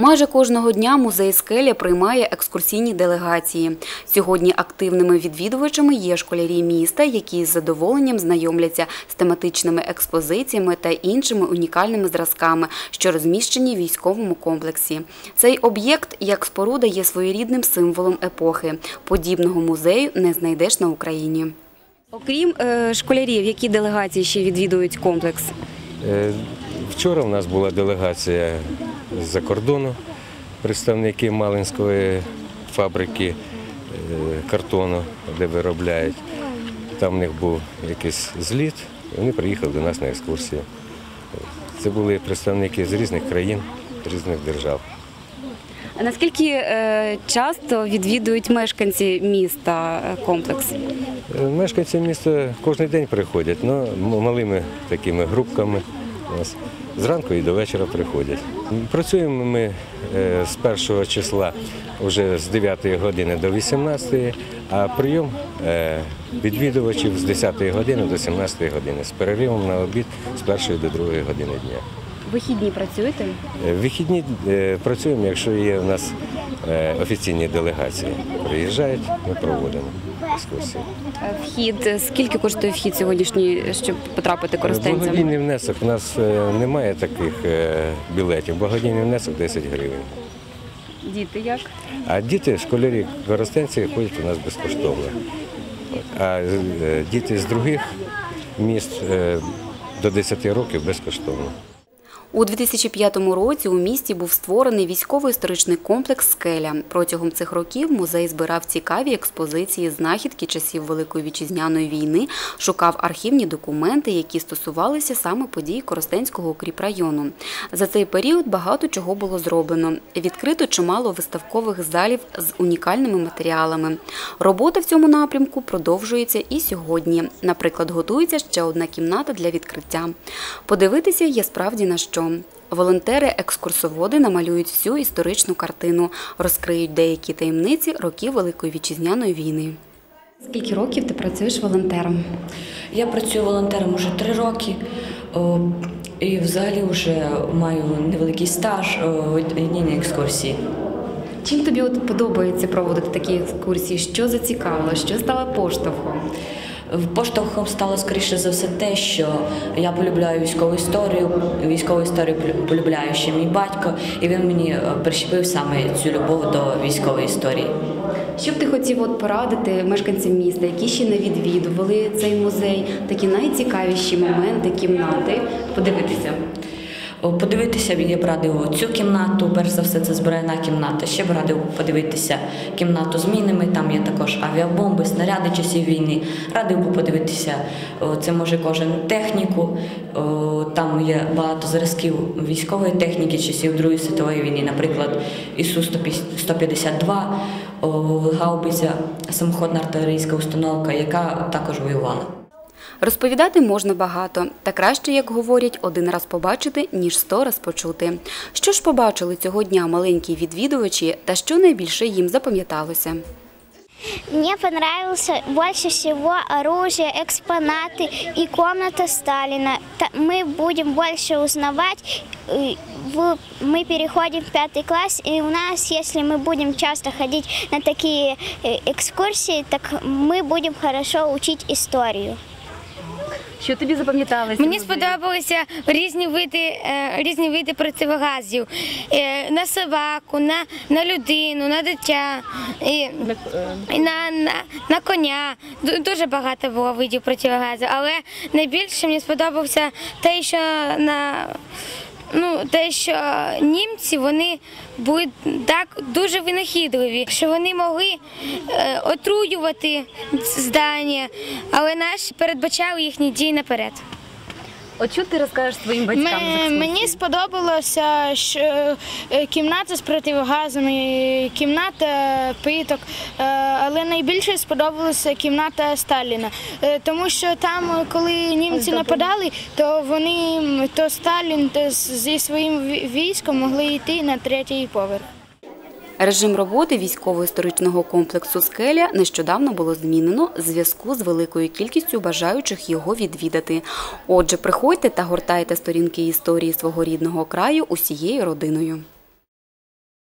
Майже кожного дня музей скеля приймає екскурсійні делегації. Сьогодні активними відвідувачами є школярі міста, які з задоволенням знайомляться з тематичними експозиціями та іншими унікальними зразками, що розміщені в військовому комплексі. Цей об'єкт, як споруда, є своєрідним символом епохи. Подібного музею не знайдеш на Україні. Окрім е, школярів, які делегації ще відвідують комплекс? Е, Вчора в нас була делегація з-за кордону, представники Малинської фабрики е, картону, де виробляють. Там в них був якийсь зліт, і вони приїхали до нас на екскурсію. Це були представники з різних країн, з різних держав. А наскільки е, часто відвідують мешканці міста е, комплекс? Мешканці міста кожен день приходять, але малими такими групками. Ось. Зранку і до вечора приходять. Працюємо ми е, з першого числа вже з 9 години до 18, а прийом е, відвідувачів з 10 години до 17 години з переривом на обід з 1 до 2 години дня. Вихідні працюєте? Е, Вихідні е, працюємо, якщо є у нас е, офіційні делегації. Приїжджають, ми проводимо екскурсії. Вхід скільки коштує вхід сьогоднішній, щоб потрапити користенцям? Благодійний внесок у нас немає таких білетів. Благодійний внесок 10 гривень. Діти як? А діти, школярі коростенці ходять у нас безкоштовно. А діти з других міст до 10 років безкоштовно. У 2005 році у місті був створений військово-історичний комплекс «Скеля». Протягом цих років музей збирав цікаві експозиції, знахідки часів Великої вітчизняної війни, шукав архівні документи, які стосувалися саме подій Коростенського укріпрайону. За цей період багато чого було зроблено. Відкрито чимало виставкових залів з унікальними матеріалами. Робота в цьому напрямку продовжується і сьогодні. Наприклад, готується ще одна кімната для відкриття. Подивитися є справді на що. Волонтери-екскурсоводи намалюють всю історичну картину, розкриють деякі таємниці років Великої вітчизняної війни. Скільки років ти працюєш волонтером? Я працюю волонтером уже три роки. І взагалі вже маю невеликий стаж однієї екскурсії. Чим тобі от подобається проводити такі екскурсії? Що зацікавило? Що стало поштовхом? Поштовхом стало скоріше за все те, що я полюбляю військову історію. Військову історію полюбляю ще мій батько, і він мені е, прищепив саме цю любов до військової історії. Що б ти хотів от порадити мешканцям міста, які ще не відвідували цей музей, такі найцікавіші моменти, кімнати, подивитися? Подивитися я б радив цю кімнату, перш за все, це збройна кімната. Ще б радив подивитися кімнату з мінами. Там є також авіабомби, снаряди часів війни. Радив би подивитися, це може кожен техніку. Там є багато зразків військової техніки часів Другої світової війни, наприклад, ісу 152 гаубиця, самоходна артилерійська установка, яка також воювала. Розповідати можна багато, та краще, як говорять, один раз побачити, ніж сто раз почути. Що ж побачили цього дня маленькі відвідувачі, та що найбільше їм запам'яталося? Мне понравился больше всего оружие, экспонаты и комната Сталина. Та- Мы будем больше узнавать. э, в- Мы переходим в пятый класс, и у нас, если мы будем часто ходить на такие э, экскурсии, так мы будем хорошо учить историю. Що тобі запам'яталося? Мені сподобалися різні види, е, різні види противогазів е, на собаку, на, на людину, на дитя, і, і на, на, на коня. Дуже багато було видів противогазів, але найбільше мені сподобався те, що на Ну, те, що німці вони були так дуже винахідливі, що вони могли е, отруювати здання, але наші передбачали їхні дії наперед. От що ти розкажеш своїм батькам? з Ме- екскурсії? Мені сподобалося що е, кімната з противогазами, кімната питок, е, але найбільше сподобалася кімната Сталіна, Е, тому що там, коли німці нападали, то вони м, то Сталін то з- зі своїм ві- військом могли йти на третій поверх. Режим роботи військово-історичного комплексу «Скеля» нещодавно було змінено в зв'язку з великою кількістю бажаючих його відвідати. Отже, приходьте та гортайте сторінки історії свого рідного краю усією родиною.